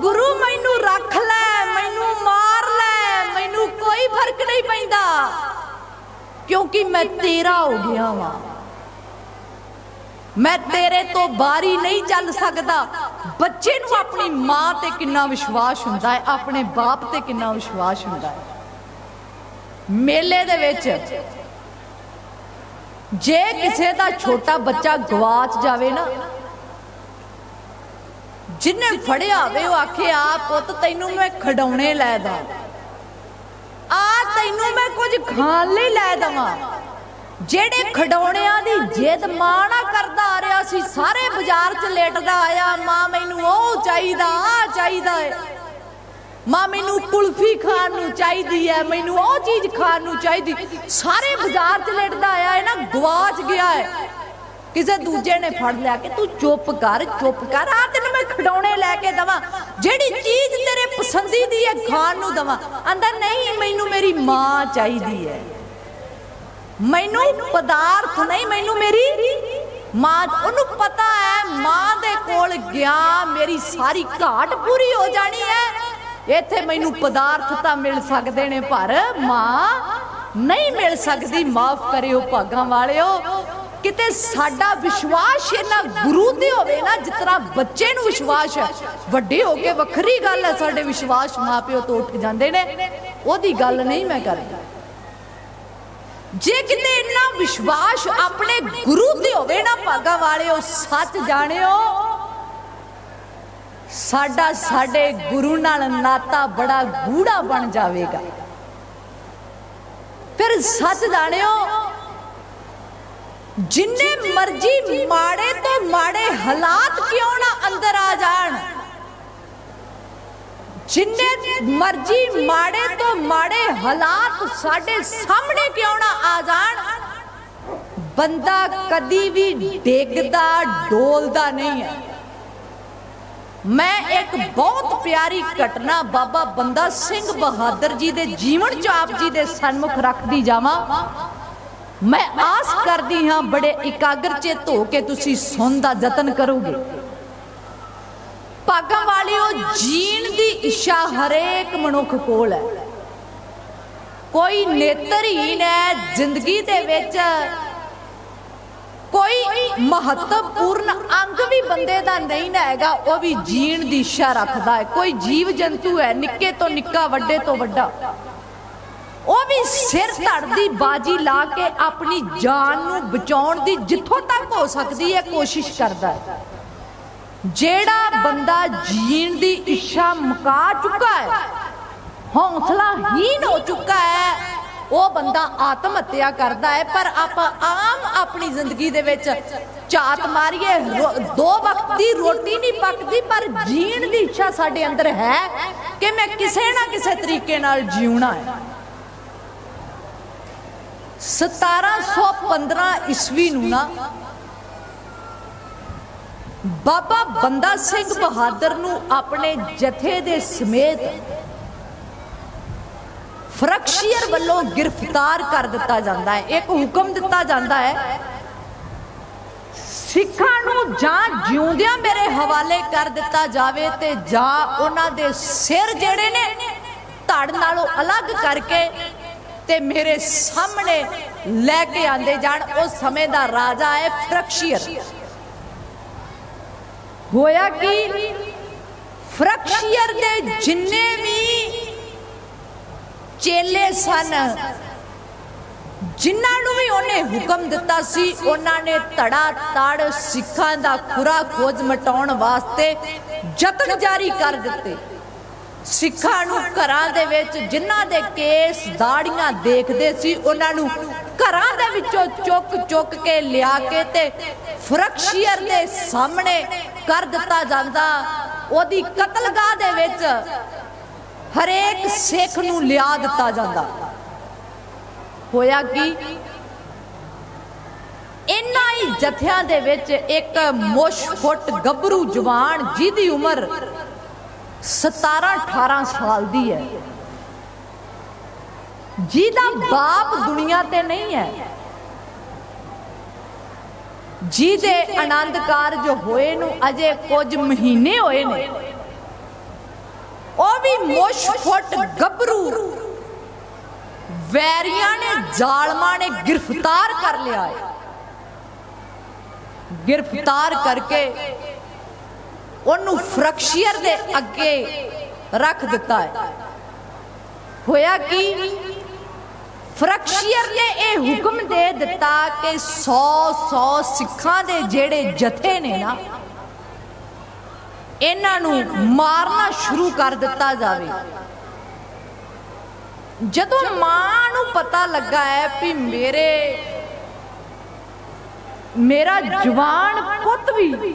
ਗੁਰੂ ਮੈਨੂੰ ਰੱਖ ਲੈ, ਮੈਨੂੰ ਮਾਰ ਲੈ, ਮੈਨੂੰ ਕੋਈ ਫ਼ਰਕ ਨਹੀਂ ਪੈਂਦਾ। ਕਿਉਂਕਿ ਮੈਂ ਤੇਰਾ ਹੋ ਗਿਆ ਵਾਂ। ਮੈਂ ਤੇਰੇ ਤੋਂ ਬਾਰੀ ਨਹੀਂ ਚੱਲ ਸਕਦਾ। ਬੱਚੇ ਨੂੰ ਆਪਣੀ ਮਾਂ ਤੇ ਕਿੰਨਾ ਵਿਸ਼ਵਾਸ ਹੁੰਦਾ ਹੈ, ਆਪਣੇ ਬਾਪ ਤੇ ਕਿੰਨਾ ਵਿਸ਼ਵਾਸ ਹੁੰਦਾ ਹੈ। ਮੇਲੇ ਦੇ ਵਿੱਚ ਜੇ ਕਿਸੇ ਦਾ ਛੋਟਾ ਬੱਚਾ ਗਵਾਚ ਜਾਵੇ ਨਾ ਜਿੰਨੇ ਫੜਿਆ ਹੋਵੇ ਉਹ ਆਖੇ, ਆ ਪੁੱਤ, ਤੈਨੂੰ ਮੈਂ ਖਡਾਉਣੇ ਲੈ ਦਾਂ ਆ ਤੈਨੂੰ ਮੈਂ ਕੁਝ ਖਾਣ ਲਈ ਲੈ ਦਵਾਂ। ਜਿਹੜੇ ਖਡਾਉਣਿਆਂ ਦੀ ਜਿੱਦ ਮਾਂ ਨਾ ਕਰਦਾ ਆ ਰਿਹਾ ਸੀ, ਸਾਰੇ ਬਾਜ਼ਾਰ 'ਚ ਲੇਟਦਾ ਆਇਆ, ਮਾਂ, ਮੈਨੂੰ ਉਹ ਚਾਹੀਦਾ, ਆ ਚਾਹੀਦਾ ਏ। ਮਾਂ, ਮੈਨੂੰ ਕੁਲਫੀ ਖਾਣ ਨੂੰ ਚਾਹੀਦੀ ਹੈ ਮੈਨੂੰ ਉਹ ਚੀਜ਼ ਖਾਣ ਨੂੰ ਚਾਹੀਦੀ। ਸਾਰੇ ਬਾਜ਼ਾਰ 'ਚ ਲੇਟਦਾ ਆਇਆ ਹੈ ਨਾ ਗਵਾਚ ਗਿਆ ਹੈ ਕਿਸੇ ਦੂਜੇ ਨੇ ਫੜ ਲਿਆ ਕਿ ਤੂੰ ਚੁੱਪ ਕਰ ਚੁੱਪ ਕਰ ਆ ਤੈਨੂੰ ਮੈਂ ਖਡਾਉਣੇ ਲੈ ਕੇ ਦਵਾਂ। ਜਿਹੜੀ ਚੀਜ਼ ਤੇਰੇ ਪਸੰਦੀ ਦੀ ਹੈ, ਖਾਣ ਨੂੰ ਦਵਾਂ। ਆਂਦਾ, ਨਹੀਂ, ਮੈਨੂੰ ਮੇਰੀ ਮਾਂ ਚਾਹੀਦੀ ਹੈ। ਮੈਨੂੰ ਪਦਾਰਥ ਨਹੀਂ, ਮੈਨੂੰ ਮੇਰੀ ਮਾਂ। ਉਹਨੂੰ ਪਤਾ ਹੈ, ਮਾਂ ਦੇ ਕੋਲ ਗਿਆ, ਮੇਰੀ ਸਾਰੀ ਘਾਟ ਪੂਰੀ ਹੋ ਜਾਣੀ ਹੈ। ਇੱਥੇ ਮੈਨੂੰ ਪਦਾਰਥ ਤਾਂ ਮਿਲ ਸਕਦੇ ਨੇ, ਪਰ ਮਾਂ ਨਹੀਂ ਮਿਲ ਸਕਦੀ। ਮਾਫ ਕਰਿਓ, ਭਾਗਾਂ ਵਾਲਿਓ। ਕਿਤੇ ਸਾਡਾ ਵਿਸ਼ਵਾਸ ਇਹਨਾਂ ਗੁਰੂ ਤੇ ਹੋਵੇ ਨਾ ਜਿਤਨਾ ਬੱਚੇ ਨੂੰ ਵਿਸ਼ਵਾਸ ਹੈ। ਵੱਡੇ ਹੋ ਕੇ ਵੱਖਰੀ ਗੱਲ ਹੈ, ਸਾਡੇ ਵਿਸ਼ਵਾਸ ਮਾਪਿਓ ਤੋਂ ਉੱਠ ਜਾਂਦੇ ਨੇ। ਉਹਦੀ ਗੱਲ ਨਹੀਂ ਮੈਂ ਕਰਦੀ ਜੇ ਕਿਤੇ ਇੰਨਾ ਵਿਸ਼ਵਾਸ ਆਪਣੇ ਗੁਰੂ ਤੇ ਹੋਵੇ ਨਾ, ਭਾਗਾ ਵਾਲਿਓ ਸੱਚ ਜਾਣਿਓ, ਸਾਡਾ, ਸਾਡੇ ਗੁਰੂ ਨਾਲ ਨਾਤਾ ਬੜਾ ਗੂੜਾ ਬਣ ਜਾਵੇਗਾ। ਫਿਰ ਸੱਚ ਜਾਣਿਓ ਜਿੰਨੇ ਮਰਜ਼ੀ ਮਾੜੇ ਤੋਂ ਮਾੜੇ ਹਾਲਾਤ ਕਿਉਂ ਨਾ ਅੰਦਰ ਆ ਜਾਣ? ਜਿੰਨੇ ਮਰਜ਼ੀ ਮਾੜੇ ਤੋਂ ਮਾੜੇ ਹਾਲਾਤ ਸਾਡੇ ਸਾਹਮਣੇ ਕਿਉਂ ਨਾ ਆ ਜਾਣ? ਬੰਦਾ ਕਦੀ ਵੀ ਡੇਗਦਾ, ਡੋਲਦਾ ਨਹੀਂ ਹੈ। ਮੈਂ ਇੱਕ ਬਹੁਤ ਪਿਆਰੀ ਘਟਨਾ ਬਾਬਾ ਬੰਦਾ ਸਿੰਘ ਬਹਾਦਰ ਜੀ ਦੇ ਜੀਵਨ ਚ ਆਪ ਜੀ ਦੇ ਸਨਮੁਖ ਰੱਖਦੀ ਜਾਵਾਂ। ਮੈਂ ਆਸ ਕਰਦੀ ਹਾਂ ਬੜੇ ਇਕਾਗਰ ਚਿੱਤ ਹੋ ਕੇ ਤੁਸੀਂ ਸੁਣ ਦਾ ਯਤਨ ਕਰੋਗੇ। ਭਾਗਾਂ ਵਾਲਿਓ, ਜੀਣ ਦੀ ਇੱਛਾ ਹਰੇਕ ਮਨੁੱਖ ਕੋਲ ਹੈ। ਕੋਈ ਨੇਤਰਹੀਨ ਹੈ ਜ਼ਿੰਦਗੀ ਦੇ ਵਿੱਚ। ਕੋਈ ਮਹੱਤਵਪੂਰਨ ਅੰਗ ਵੀ ਬੰਦੇ ਦਾ ਨਹੀਂ ਨਾ ਹੈਗਾ, ਉਹ ਵੀ ਜੀਣ ਦੀ ਇੱਛਾ ਰੱਖਦਾ ਹੈ। ਕੋਈ ਜੀਵ ਜੰਤੂ ਹੈ, ਨਿੱਕੇ ਤੋਂ ਨਿੱਕਾ, ਵੱਡੇ ਤੋਂ ਵੱਡਾ। ਉਹ ਵੀ ਸਿਰ ਧੜ ਦੀ ਬਾਜੀ ਲਾ ਕੇ ਆਪਣੀ ਜਾਨ ਨੂੰ ਬਚਾਉਣ ਦੀ ਜਿੱਥੋਂ ਤੱਕ ਹੋ ਸਕਦੀ ਹੈ, ਕੋਸ਼ਿਸ਼ ਕਰਦਾ ਹੈ। ਜਿਹੜਾ ਬੰਦਾ ਜੀਣ ਦੀ ਇੱਛਾ ਮੁਕਾ ਚੁੱਕਾ ਹੈ ਹੌਸਲਾ ਹੀਨ ਹੋ ਚੁੱਕਾ ਹੈ, ਉਹ ਬੰਦਾ ਆਤਮ ਹੱਤਿਆ ਕਰਦਾ ਹੈ, ਪਰ ਆਪਾਂ ਆਮ ਆਪਣੀ ਜ਼ਿੰਦਗੀ ਦੇ ਵਿੱਚ ਝਾਤ ਮਾਰੀਏ ਦੋ ਵਕਤ ਦੀ ਰੋਟੀ ਨਹੀਂ ਪੱਕਦੀ, ਪਰ ਜੀਣ ਦੀ ਇੱਛਾ ਸਾਡੇ ਅੰਦਰ ਹੈ ਕਿ ਮੈਂ ਕਿਸੇ ਨਾ ਕਿਸੇ ਤਰੀਕੇ ਨਾਲ ਜਿਉਣਾ ਹੈ। 1715 ਈਸਵੀ ਨੂੰ ਨਾ ਬਾਬਾ ਬੰਦਾ ਸਿੰਘ ਬਹਾਦਰ ਨੂੰ ਆਪਣੇ ਜਥੇ ਦੇ ਸਮੇਤ ਫਰਕਸ਼ੀਅਰ ਵੱਲੋਂ ਗ੍ਰਿਫਤਾਰ ਕਰ ਦਿੱਤਾ ਜਾਂਦਾ ਹੈ। ਇੱਕ ਹੁਕਮ ਦਿੱਤਾ ਜਾਂਦਾ ਹੈ, ਸਿੱਖਾਂ ਨੂੰ ਜਾਂ ਜਿਉਂਦਿਆਂ ਮੇਰੇ ਹਵਾਲੇ ਕਰ ਦਿੱਤਾ ਜਾਵੇ ਤੇ ਜਾਂ ਉਹਨਾਂ ਦੇ ਸਿਰ ਜਿਹੜੇ ਨੇ ਧੜ ਨਾਲੋਂ ਅਲੱਗ ਕਰਕੇ ਤੇ ਮੇਰੇ ਸਾਹਮਣੇ ਲੈ ਕੇ ਆਂਦੇ ਜਾਣ, ਉਹ ਸਮੇਂ ਦਾ ਰਾਜਾ ਹੈ ਫਰਕਸ਼ੀਅਰ। ਹੋਇਆ ਕਿ? ਫਰਕਸ਼ੀਅਰ ਦੇ ਜਿੰਨੇ ਵੀ ਚੇਲੇ ਸਨ, ਜਿਨ੍ਹਾਂ ਨੂੰ ਵੀ ਉਹਨੇ ਹੁਕਮ ਦਿੱਤਾ ਸੀ, ਉਹਨਾਂ ਨੇ ਧੜਾ ਤੜ ਸਿੱਖਾਂ ਦਾ ਖੁਰਾ ਖੋਜ ਮਟਾਉਣ ਵਾਸਤੇ ਯਤਨ ਜਾਰੀ ਕਰ ਦਿੱਤੇ। ਸਿੱਖਾਂ ਨੂੰ ਘਰਾਂ ਦੇ ਵਿੱਚ ਜਿਨ੍ਹਾਂ ਦੇ ਕੇਸ ਦਾੜੀਆਂ ਦੇਖਦੇ ਸੀ, ਉਹਨਾਂ ਨੂੰ ਘਰਾਂ ਦੇ ਵਿੱਚੋਂ ਚੁੱਕ ਚੁੱਕ ਕੇ ਲਿਆ ਕੇ ਤੇ ਫਰਕਸ਼ੀਅਰ ਦੇ ਸਾਹਮਣੇ ਕਰ ਦਿੱਤਾ ਜਾਂਦਾ। ਉਹਦੀ ਕਤਲਗਾਹ ਦੇ ਵਿੱਚ ਹਰੇਕ ਸਿੱਖ ਨੂੰ ਲਿਆ ਦਿੱਤਾ ਜਾਂਦਾ। ਹੋਇਆ ਕੀ? ਇਨ੍ਹਾਂ ਹੀ ਜਥਿਆਂ ਦੇ ਵਿੱਚ ਇੱਕ ਮੁਸ਼ਫੁੱਟ ਗੱਭਰੂ ਜਵਾਨ ਜਿਹਦੀ ਉਮਰ 17 18 ਸਾਲ ਦੀ ਹੈ। ਜਿਹਦਾ ਬਾਪ ਦੁਨੀਆ ਤੇ ਨਹੀਂ ਹੈ, ਜਿਹਦੇ ਆਨੰਦ ਕਾਰਜ ਹੋਏ ਨੂੰ ਅਜੇ ਕੁਝ ਮਹੀਨੇ ਹੋਏ ਨੇ, ਉਹ ਵੀ ਮੁਸ਼ ਫੁੱਟ ਗੱਭਰੂ। ਵੈਰੀਆਂ ਨੇ, ਜ਼ਾਲਮਾਂ ਨੇ ਗ੍ਰਿਫਤਾਰ ਕਰ ਲਿਆ ਹੈ। ਗ੍ਰਿਫਤਾਰ ਕਰਕੇ ਉਹਨੂੰ ਫਰਕਸ਼ੀਅਰ ਦੇ ਅੱਗੇ ਰੱਖ ਦਿੱਤਾ ਹੈ। ਹੋਇਆ ਕਿ? ਫਰਕਸ਼ੀਅਰ ਨੇ ਇਹ ਹੁਕਮ ਦੇ ਦਿੱਤਾ ਕਿ 100 100 ਸਿੱਖਾਂ ਦੇ ਜਿਹੜੇ ਜਥੇ ਨੇ ਨਾ, ਇਹਨਾਂ ਨੂੰ ਮਾਰਨਾ ਸ਼ੁਰੂ ਕਰ ਦਿੱਤਾ ਜਾਵੇ। ਜਦੋਂ ਮਾਂ ਨੂੰ ਪਤਾ ਲੱਗਾ ਹੈ ਵੀ ਮੇਰੇ, ਮੇਰਾ ਜਵਾਨ ਪੁੱਤ ਵੀ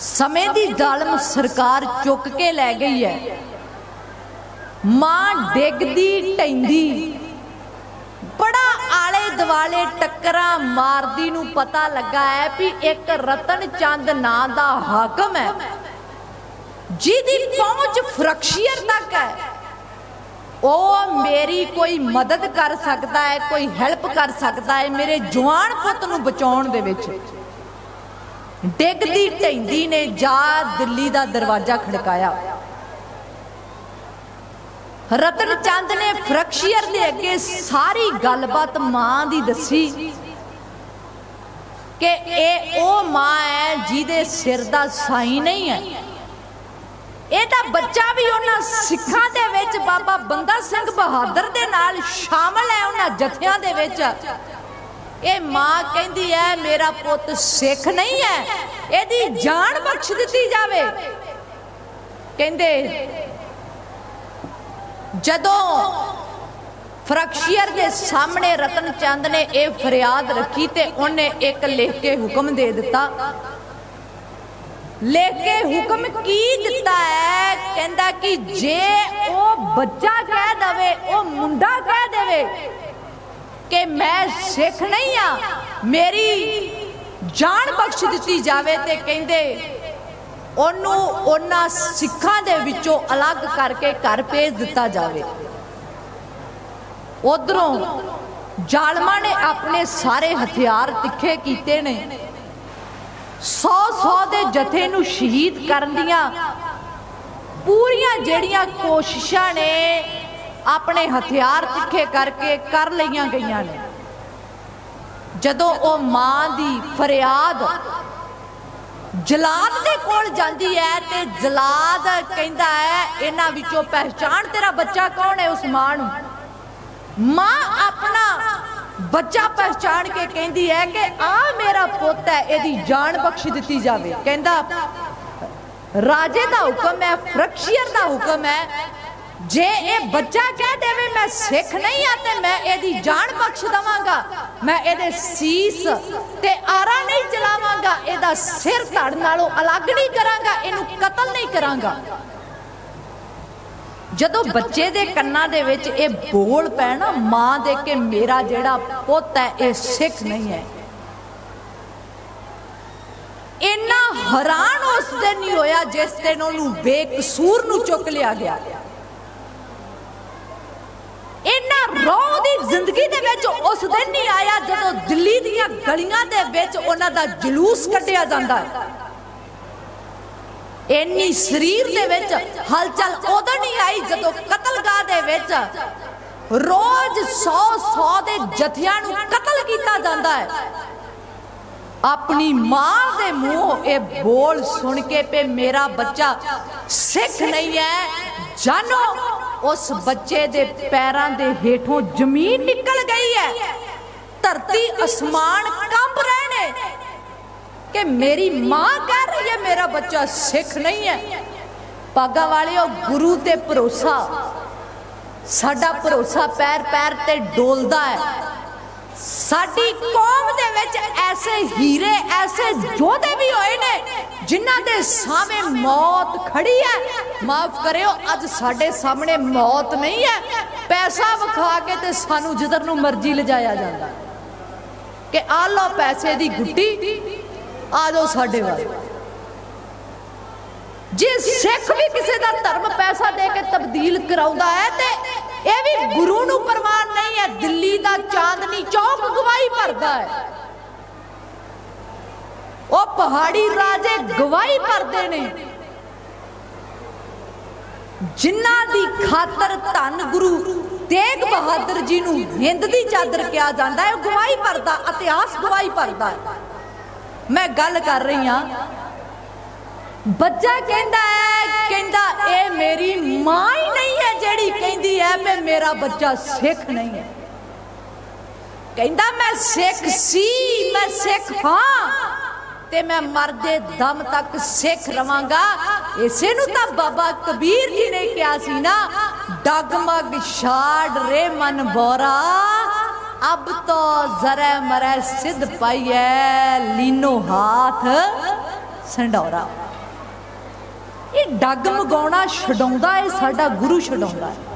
ਸਮੇਂ ਦੀ ਜ਼ਾਲਮ ਸਰਕਾਰ ਚੁੱਕ ਕੇ ਲੈ ਗਈ ਹੈ। ਮਾਂ ਡਿੱਗਦੀ ਟੈਂਦੀ। ਬੜਾ ਆਲੇ ਦਿਵਾਲੇ ਟੱਕਰਾਂ ਮਾਰਦੀ ਨੂੰ ਪਤਾ ਲੱਗਾ ਹੈ ਵੀ ਇੱਕ ਰਤਨ ਚੰਦ ਨਾਂ ਦਾ ਹਾਕਮ ਹੈ। ਜਿਹਦੀ ਪਹੁੰਚ ਫਰਕਸ਼ੀਅਰ ਤੱਕ ਹੈ। ਉਹ ਮੇਰੀ ਕੋਈ ਮਦਦ ਕਰ ਸਕਦਾ ਹੈ, ਕੋਈ ਹੈਲਪ ਕਰ ਸਕਦਾ ਹੈ ਮੇਰੇ ਜਵਾਨ ਪੁੱਤ ਨੂੰ ਬਚਾਉਣ ਦੇ ਵਿੱਚ। ਡਿੱਗਦੀ ਢੈਂਦੀ ਨੇ ਜਾ ਦਿੱਲੀ ਦਾ ਦਰਵਾਜ਼ਾ ਖੜਕਾਇਆ। ਰਤਨ ਚੰਦ ਨੇ ਫਰਕਸ਼ੀਅਰ ਦੇ ਅੱਗੇ ਸਾਰੀ ਗੱਲਬਾਤ ਮਾਂ ਦੀ ਦੱਸੀ ਕਿ ਇਹ ਉਹ ਮਾਂ ਹੈ ਜਿਹਦੇ ਸਿਰ ਦਾ ਸਾਈ ਨਹੀਂ ਹੈ। ਇਹ ਤਾਂ ਬੱਚਾ ਵੀ ਉਹਨਾਂ ਸਿੱਖਾਂ ਦੇ ਵਿੱਚ ਬਾਬਾ ਬੰਦਾ ਸਿੰਘ ਬਹਾਦਰ ਦੇ ਨਾਲ ਸ਼ਾਮਲ ਹੈ, ਉਹਨਾਂ ਜਥਿਆਂ ਦੇ ਵਿੱਚ। ਇਹ ਮਾਂ ਕਹਿੰਦੀ ਹੈ, ਮੇਰਾ ਪੁੱਤ ਸਿੱਖ ਨਹੀਂ ਹੈ। ਇਹਦੀ ਜਾਨ ਬਖਸ਼ ਦਿੱਤੀ ਜਾਵੇ। ਕਹਿੰਦੇ, ਜਦੋਂ ਫਰਕਸ਼ੀਅਰ ਦੇ ਸਾਹਮਣੇ ਰਤਨ ਚੰਦ ਨੇ ਇਹ ਫਰਿਆਦ ਰੱਖੀ ਤੇ ਉਹਨੇ ਇੱਕ ਲਿਖ ਕੇ ਹੁਕਮ ਦੇ ਦਿੱਤਾ। ਲਿਖ ਕੇ ਹੁਕਮ ਕੀ ਦਿੱਤਾ ਹੈ? ਕਹਿੰਦਾ ਕਿ ਜੇ ਉਹ ਬੱਚਾ ਕਹਿ ਦਵੇ, ਉਹ ਮੁੰਡਾ ਕਹਿ ਦੇਵੇ ਕਿ ਮੈਂ ਸਿੱਖ ਨਹੀਂ ਆ। ਮੇਰੀ ਜਾਨ ਬਖਸ਼ ਦਿੱਤੀ ਜਾਵੇ ਤੇ ਕਹਿੰਦੇ ਉਹਨੂੰ ਉਹਨਾਂ ਸਿੱਖਾਂ ਦੇ ਵਿੱਚੋਂ ਅਲੱਗ ਕਰਕੇ ਘਰ ਭੇਜ ਦਿੱਤਾ ਜਾਵੇ। ਉਧਰੋਂ ਜ਼ਾਲਮਾਂ ਨੇ ਆਪਣੇ ਸਾਰੇ ਹਥਿਆਰ ਤਿੱਖੇ ਕੀਤੇ ਨੇ। 100 100 ਦੇ ਜਥੇ ਨੂੰ ਸ਼ਹੀਦ ਕਰਨ ਦੀਆਂ ਪੂਰੀਆਂ ਜਿਹੜੀਆਂ ਕੋਸ਼ਿਸ਼ਾਂ ਨੇ ਆਪਣੇ ਹਥਿਆਰ ਤਿੱਖੇ ਕਰਕੇ ਕਰ ਲਈਆਂ ਗਈਆਂ ਨੇ। ਜਦੋਂ ਉਹ ਮਾਂ ਦੀ ਫਰਿਆਦ ਜਲਾਦ ਦੇ ਕੋਲ ਜਾਂਦੀ ਹੈ ਤੇ ਜਲਾਦ ਕਹਿੰਦਾ ਹੈ, ਇਹਨਾਂ ਵਿੱਚੋਂ ਪਹਿਚਾਣ ਤੇਰਾ ਬੱਚਾ ਕੌਣ ਹੈ? ਉਸ ਮਾਂ ਨੂੰ। ਮਾਂ ਆਪਣਾ ਬੱਚਾ ਪਹਿਚਾਣ ਕੇ ਕਹਿੰਦੀ ਹੈ ਕਿ ਆ ਮੇਰਾ ਪੁੱਤ ਹੈ, ਇਹਦੀ ਜਾਨ ਬਖਸ਼ ਦਿੱਤੀ ਜਾਵੇ। ਕਹਿੰਦਾ, ਰਾਜੇ ਦਾ ਹੁਕਮ ਹੈ ਫਰਕਸ਼ੀਅਰ ਦਾ ਹੁਕਮ ਹੈ ਜੇ ਇਹ ਬੱਚਾ ਕਹਿ ਦੇਵੇ ਮੈਂ ਸਿੱਖ ਨਹੀਂ ਆ ਤੇ ਮੈਂ ਇਹਦੀ ਜਾਨ ਬਖਸ਼ ਦਵਾਂਗਾ, ਮੈਂ ਇਹਦੇ ਸੀਸ ਤੇ ਆਰਾ ਨਹੀਂ ਚਲਾਵਾਂਗਾ, ਇਹਦਾ ਸਿਰ ਧੜ ਨਾਲੋਂ ਅਲੱਗ ਨਹੀਂ ਕਰਾਂਗਾ, ਇਹਨੂੰ ਕਤਲ ਨਹੀਂ ਕਰਾਂਗਾ। ਜਦੋਂ ਬੱਚੇ ਦੇ ਕੰਨਾਂ ਦੇ ਵਿੱਚ ਇਹ ਬੋਲ ਪੈ ਨਾ ਮਾਂ ਦੇ ਕੇ ਮੇਰਾ ਜਿਹੜਾ ਪੁੱਤ ਹੈ, ਇਹ ਸਿੱਖ ਨਹੀਂ ਹੈ। ਇੰਨਾ ਹੈਰਾਨ ਉਸ ਦਿਨ ਨਹੀਂ ਹੋਇਆ ਜਿਸ ਦਿਨ ਉਹਨੂੰ ਬੇਕਸੂਰ ਨੂੰ ਚੁੱਕ ਲਿਆ ਗਿਆ ਇੰਨਾ ਰੋਹ ਦੀ ਜ਼ਿੰਦਗੀ ਦੇ ਵਿੱਚ ਉਸ ਦਿਨ ਨਹੀਂ ਆਇਆ ਜਦੋਂ ਦਿੱਲੀ ਦੀਆਂ ਗਲੀਆਂ ਦੇ ਵਿੱਚ ਉਹਨਾਂ ਦਾ ਜਲੂਸ ਕੱਢਿਆ ਜਾਂਦਾ ਹੈ। ਇੰਨੀ ਸਰੀਰ ਦੇ ਵਿੱਚ ਹਲਚਲ ਉਦੋਂ ਨਹੀਂ ਆਈ ਜਦੋਂ ਕਤਲਗਾਹ ਦੇ ਵਿੱਚ ਰੋਜ਼ 100 100 ਦੇ ਜਥਿਆਂ ਨੂੰ ਕਤਲ ਕੀਤਾ ਜਾਂਦਾ ਹੈ। ਆਪਣੀ ਮਾਂ ਦੇ ਮੂੰਹ ਇਹ ਬੋਲ ਸੁਣ ਕੇ ਪੇ ਮੇਰਾ ਬੱਚਾ ਸਿੱਖ ਨਹੀਂ ਹੈ, ਜਾਨੋ। ਉਸ ਬੱਚੇ ਦੇ ਪੈਰਾਂ ਦੇ ਹੇਠੋਂ ਜ਼ਮੀਨ ਨਿਕਲ ਗਈ ਹੈ। ਧਰਤੀ ਅਸਮਾਨ ਕੰਬ ਰਹੇ ਨੇ ਕਿ ਮੇਰੀ ਮਾਂ ਕਹਿ ਰਹੀ ਹੈ, ਮੇਰਾ ਬੱਚਾ ਸਿੱਖ ਨਹੀਂ ਹੈ। ਪਾਗਾ ਵਾਲਿਓ, ਗੁਰੂ ਤੇ ਭਰੋਸਾ। ਸਾਡਾ ਭਰੋਸਾ ਪੈਰ ਪੈਰ ਤੇ ਡੋਲਦਾ ਹੈ। ਸਾਡੀ ਕੌਮ ਦੇ ਵਿੱਚ ਐਸੇ ਹੀਰੇ, ਐਸੇ ਯੋਧੇ ਵੀ ਹੋਏ ਨੇ, ਜਿਨ੍ਹਾਂ ਦੇ ਸਾਹਮਣੇ ਮੌਤ ਖੜੀ ਹੈ। ਮਾਫ ਕਰਿਓ, ਅੱਜ ਸਾਡੇ ਸਾਹਮਣੇ ਮੌਤ ਨਹੀਂ ਹੈ। ਪੈਸਾ ਵਿਖਾ ਕੇ ਤੇ ਸਾਨੂੰ ਜਿੱਧਰ ਨੂੰ ਮਰਜ਼ੀ ਲਿਜਾਇਆ ਜਾਂਦਾ। ਕਿ ਆ ਲਓ ਪੈਸੇ ਦੀ ਗੁੱਟੀ ਆ ਜਾਓ ਸਾਡੇ ਵੱਲ। ਜੇ ਸਿੱਖ ਵੀ ਕਿਸੇ ਦਾ ਧਰਮ ਪੈਸਾ ਦੇ ਕੇ ਤਬਦੀਲ ਕਰਾਉਂਦਾ ਹੈ ਤੇ ਇਹ ਵੀ ਗੁਰੂ ਨੂੰ ਪ੍ਰਵਾਨ ਨਹੀਂ ਹੈ, ਦਿੱਲੀ ਦਾ ਚਾਂਦਨੀ ਚੌਕ ਗਵਾਹੀ ਭਰਦਾ ਹੈ। ਉਹ ਪਹਾੜੀ ਰਾਜੇ ਗਵਾਹੀ ਭਰਦੇ ਨੇ। ਜਿਨ੍ਹਾਂ ਦੀ ਖਾਤਰ ਧੰਨ ਗੁਰੂ ਤੇਗ ਬਹਾਦਰ ਜੀ ਨੂੰ ਹਿੰਦ ਦੀ ਚਾਦਰ ਕਿਹਾ ਜਾਂਦਾ ਹੈ, ਉਹ ਗਵਾਹੀ ਭਰਦਾ, ਇਤਿਹਾਸ ਗਵਾਹੀ ਭਰਦਾ ਮੈਂ ਗੱਲ ਕਰ ਰਹੀ ਹਾਂ ਬੱਚਾ ਕਹਿੰਦਾ ਹੈ, ਕਹਿੰਦਾ, ਇਹ ਮੇਰੀ ਮਾਂ ਹੀ ਨਹੀਂ ਹੈ ਜਿਹੜੀ ਕਹਿੰਦੀ ਹੈ ਮੈਂ ਮੇਰਾ ਬੱਚਾ ਸਿੱਖ ਨਹੀਂ ਹੈ। ਕਹਿੰਦਾ, ਮੈਂ ਸਿੱਖ ਸੀ, ਮੈਂ ਸਿੱਖ ਹਾਂ ਤੇ ਮੈਂ ਮਰਦੇ ਦਮ ਤੱਕ ਸਿੱਖ ਰਵਾਂਗਾ। ਇਸੇ ਨੂੰ ਤਾਂ ਬਾਬਾ ਕਬੀਰ ਜੀ ਨੇ ਕਿਹਾ ਸੀ ਨਾ, ਡਗਮਗ ਛਾੜ ਰੇ ਮਨ ਬੋਰਾ, ਅਬ ਤੋ ਜ਼ਰੇ ਮਰੇ ਸਿੱਧ ਪਾਈਐ, ਲੀਨੋ ਹਾਥ ਸੰਡੋਰਾ। ਇਹ ਡੱਗ ਮਗਾਉਣਾ ਛਡਾਉਂਦਾ ਹੈ ਸਾਡਾ ਗੁਰੂ ਛਡਾਉਂਦਾ ਹੈ।